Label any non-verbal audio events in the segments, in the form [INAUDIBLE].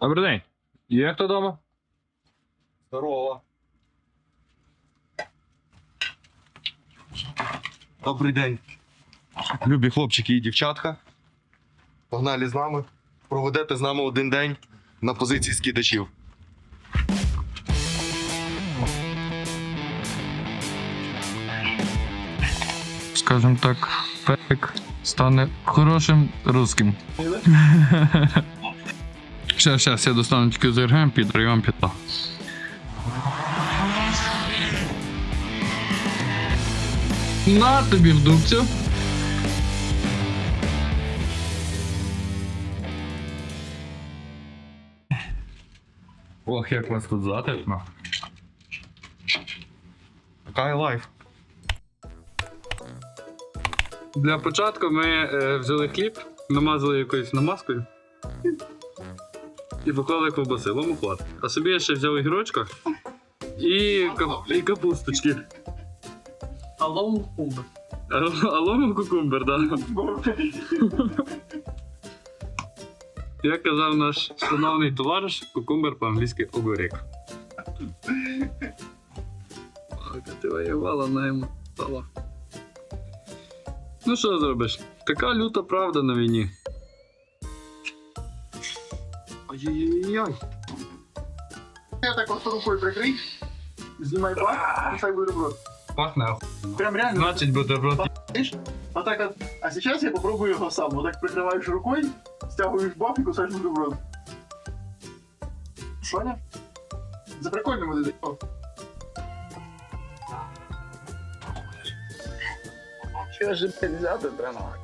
Добрий день. Є хто вдома? Здорово. Добрий день. Любі хлопчики і дівчатка. Погнали з нами. Проведете з нами один день на позиції скидачів. скажем так, Пек стане хорошим русским. [LAUGHS] Щас, щас, я достану тільки ЗРГ під район. На тобі в дубцю. Ох, як вас тут затишно. Така і лайф. Для початку ми е, взяли хліб, намазали якоюсь намазкою і поклали ковбаси, ломоклад. А собі я ще взяв огірочка і, кап- і капусточки. Алом кумб. А, а ломом кукумбер, да. Як казав наш шановний товариш, кукумбер по-англійськи огурек. Ой, ти воювала на йому стала. Ну що зробиш? Така люта правда на війні. Ой-ой-ой. Я так просто рукою прикрий. Знімай бак, і хай бутерброд. Пахне Прям реально. Значить бутерброд. А так от, а сейчас я попробую его сам. Вот так прикрываешь рукой, стягиваешь бак и кусаешь бутерброд. Шоня? За прикольно буде. Що ж блядь, взяти треба?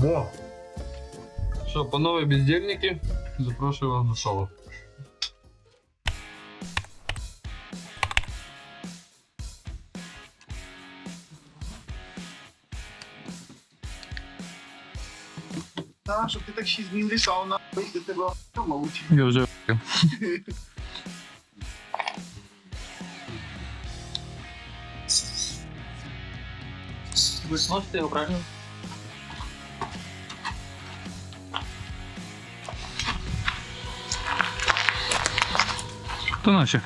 Во. Що, панове бездельники, запрошую вас до шоу. А, щоб ти так 6 днів лишав, нахуй, ти тебе мовчи. Я вже [LAUGHS] Ви зможете його правильно? Хто наші? Е,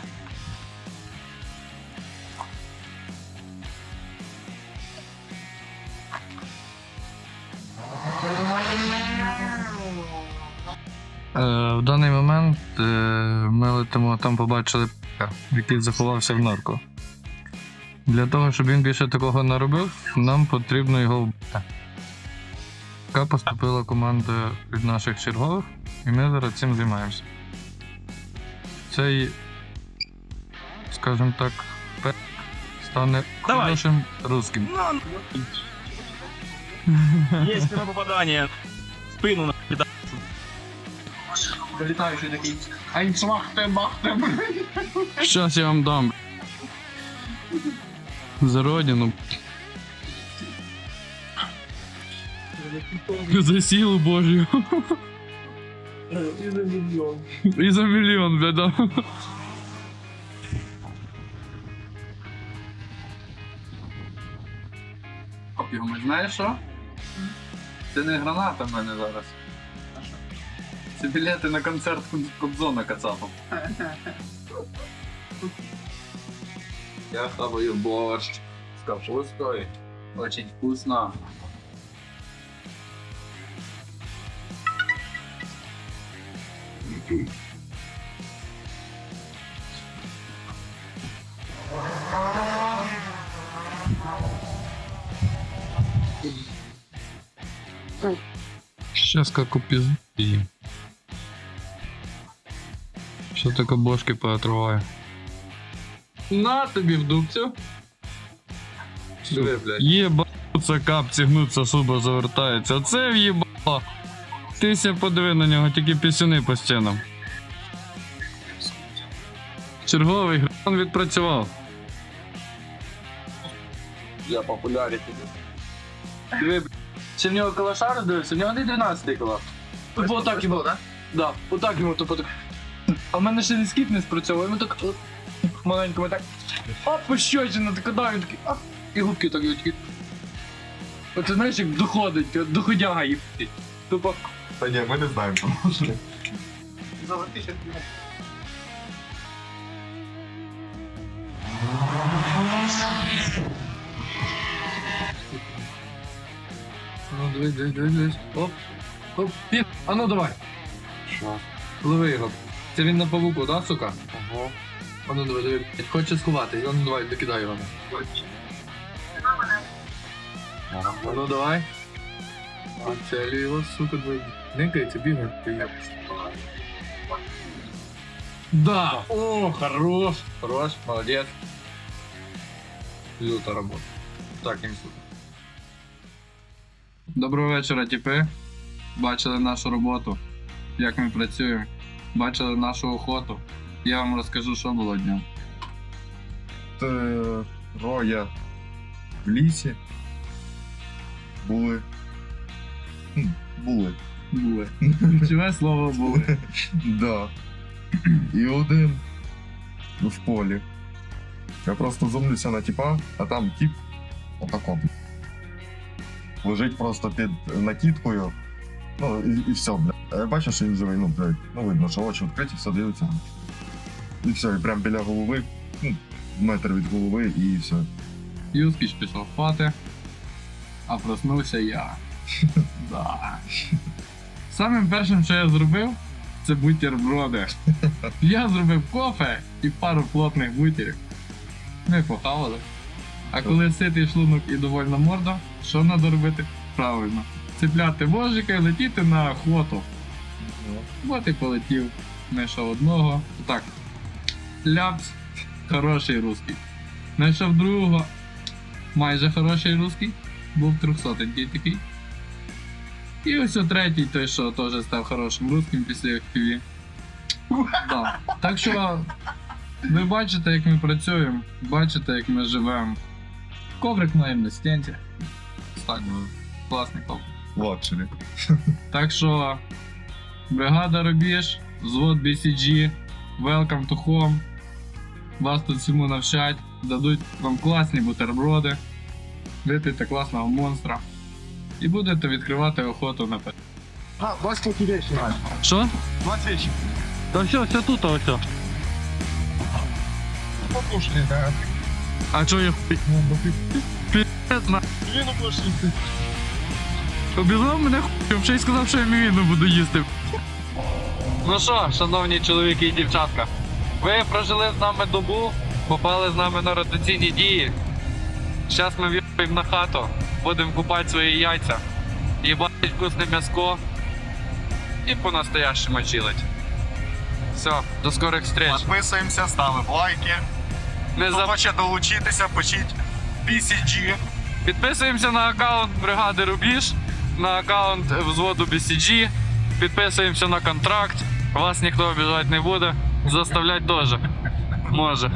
в даний момент е, ми летимо, там побачили який заховався в норку. Для того, щоб він більше такого не робив, нам потрібно його вбити. Така поступила команда від наших чергових, і ми зараз цим займаємося. Цей, скажімо так, пек стане Давай. хорошим русским. Есть прямое попадание. В спину на пизда. Долітаючий такий. Айнцмахте, махте. Щас я вам дам. За родину. За силу Божью. І за мільйон. І за мільйон, Йому знаєш що? Це не граната в мене зараз. Це білети на концерт Кобзона Кацапов. Я хаваю борщ з капусткою. Очень вкусно. Сейчас как у пизды. Що таке бошки поотрываю. На тобі в дубцю. Диви, блядь. Єбаться капці гнуться, суба завертається. Оце в'єбало. Ти ся подиви на нього, тільки пісюни по стінам. Черговий гран відпрацював. Я популярний. Диви. Чи в нього калаша роздивився? В нього не 12 калаш. Тупо отак йому, да? Да, отак йому тупо так. А в мене ще не скіп не спрацьовував, йому так от, маленькому так. Оп, пощечина, так він такий, а, і губки так його такі. Оце знаєш, як доходить, доходяга їбать. Тупо. Та ні, ми не знаємо. Ну, дивись, дивись, дивись, дивись. Оп. Оп. Пін. А ну давай. Що? Лови його. Це він на павуку, да, сука? Ого. А ну давай, давай. Хоче сховати. А ну давай, докидай його. А ну давай. Целю його, сука, давай. Никається, бігає. Да! О, хорош! Хорош, молодец. Люта робота. Так, їм супер. Доброго вечора, тіпи. Бачили нашу роботу, як ми працюємо. Бачили нашу охоту. Я вам розкажу, що було днем. Троє в лісі. Були. Хм, Були. Були. [LAUGHS] Ключове слово були. Да. І один в полі. Я просто зумлюся на тіпа, а там тіп отако. Лежить просто під накидкою. Ну і, і все, бля. А Я бачу, що він живий, ну, блядь. Ну видно, що очі відкриті, все дивиться. І все, і прям біля голови, ну, метр від голови, і все. Юскіч пішов спати, а проснувся я. [LAUGHS] Да. Самим першим, що я зробив, це бутерброди. [LAUGHS] Я зробив кофе і пару плотних бутерів. Ми похавали. А коли ситий шлунок і довольна морда, що треба робити? Правильно. Цепляти вожика і летіти на охоту. От і полетів. Знайшов одного. Так. Ляпс. Хороший русський. Знайшов другого. Майже хороший русський. Був трьохсотенький такий. І ось о третій, той, що теж став хорошим русським після FPV. Да. Так що ви бачите, як ми працюємо, бачите, як ми живемо. Коврик маємо на стенці. Так, класний коврик. Лакшері. Так що бригада Рубіж, взвод BCG, welcome to home. Вас тут всьому навчать, дадуть вам класні бутерброди, вип'єте класного монстра. І будете відкривати охоту на пет. А, вас такі речі. Що? Вас речі. Та все, все тут, ось. Послушай, да. А чого я хуй? Пі***ць на. Він обошли. Обізвав мене хуй, вже й сказав, що я мівіну буду їсти. Ну що, шановні чоловіки і дівчатка, ви прожили з нами добу, попали з нами на ротаційні дії. Зараз ми в'їхаємо на хату, будемо купати свої яйця, їбать вкусне м'яско і по-настоящему чилить. Все, до скорих встреч. Підписуємося, ставимо лайки. Не Хто заб... хоче долучитися, пишіть BCG. Підписуємося на аккаунт бригади Рубіж, на аккаунт взводу BCG, підписуємося на контракт. Вас ніхто обіжати не буде. Заставлять теж. Може.